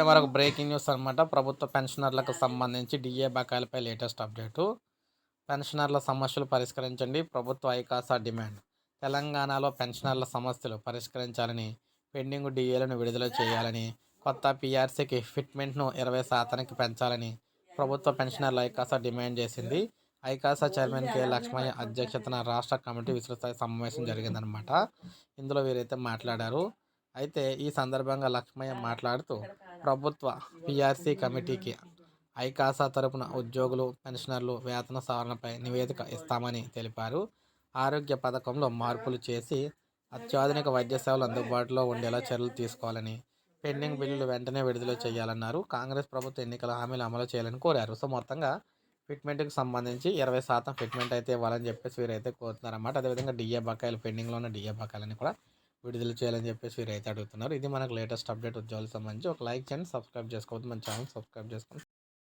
ఇప్పుడే మరొక breaking news అనమాట ప్రభుత్వ పెన్షనర్లకు సంబంధించి డిఏ బకాయిలపై లేటెస్ట్ అప్డేటు పెన్షనర్ల సమస్యలు పరిష్కరించండి. ప్రభుత్వ ఐకాసా డిమాండ్. తెలంగాణలో పెన్షనర్ల సమస్యలు పరిష్కరించాలని పెండింగ్ డిఏలను విడుదల చేయాలని కొత్త పీఆర్సీకి ఫిట్మెంట్ను ఇరవై శాతానికి పెంచాలని ప్రభుత్వ పెన్షనర్ల ఐకాసా డిమాండ్ చేసింది. ఐకాసా చైర్మన్ కె. లక్ష్మయ్య అధ్యక్షతన రాష్ట్ర కమిటీ విస్తృత సమావేశం జరిగిందనమాట ఇందులో వీరైతే మాట్లాడారు. అయితే ఈ సందర్భంగా లక్ష్మయ్య మాట్లాడుతూ ప్రభుత్వ పిఆర్సీ కమిటీకి ఐకాసా తరపున ఉద్యోగులు పెన్షనర్లు వేతన సవరణపై నివేదిక ఇస్తామని తెలిపారు. ఆరోగ్య పథకంలో మార్పులు చేసి అత్యాధునిక వైద్య సేవలు అందుబాటులో ఉండేలా చర్యలు తీసుకోవాలని పెండింగ్ బిల్లులు వెంటనే విడుదల చేయాలన్నారు. కాంగ్రెస్ ప్రభుత్వ ఎన్నికల హామీలు అమలు చేయాలని కోరారు. సో మొత్తంగా ఫిట్మెంట్కి సంబంధించి ఇరవై శాతం ఫిట్మెంట్ అయితే ఇవ్వాలని చెప్పేసి వీరైతే కోరుతున్నారన్నమాట. అదేవిధంగా డిఏ బకాయిలు పెండింగ్లో ఉన్న డిఏ బకాయిలని కూడా విడుదల చేయాలని చెప్పేసి వీరైతే అడుగుతున్నారు. ఇది మనకు లేటెస్ట్ అప్డేట్ ఉద్యోగాలకు సంబంధించి ఒక లైక్ చేయండి సబ్స్క్రైబ్ చేసుకోవద్దు. మన ఛానల్ సబ్స్క్రైబ్ చేసుకోండి.